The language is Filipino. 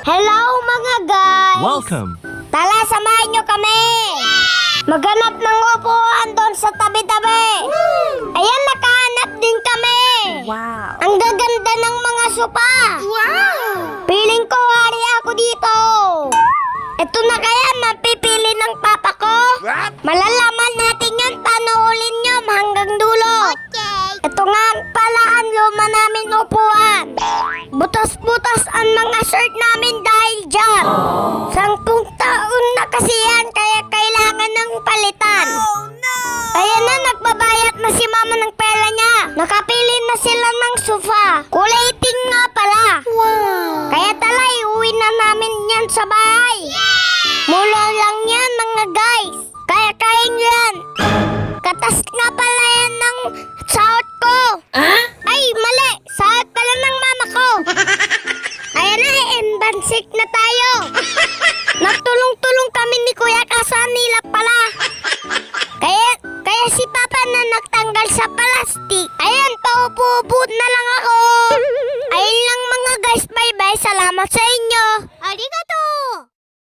Hello mga guys! Welcome. Tala, samahan nyo kami! Maghanap ng upuan doon sa tabi-tabi! Ayan, nakahanap din kami! Wow. Ang gaganda ng mga sopa! Wow! Piling ko hari ako dito! Ito na kaya mapipili ng papa ko? Malalaman natin yun panuulin nyo hanggang dulo! Ito nga ang luma namin upuan! Butas-butas ang mga shirt namin dahil dyan! Sampung taon na kasi yan kaya kailangan ng palitan! Ayan na, nagbabayat na si mama ng pera niya. Nakapili na sila ng sofa. Kulay pink nga pala. Wow. Kaya talay, uwi na namin yan sa bahay. Mula lang yan, mga guys. Kaya kain yan. Katas nga pala yan ng sahot embansik na tayo. Nagtulong-tulong kami ni Kuya Kasanila pala. Kaya, kaya si Papa na nagtanggal sa plastic. Ayan, paupo-upo na lang ako. Ayun lang mga guys, bye-bye. Salamat sa inyo.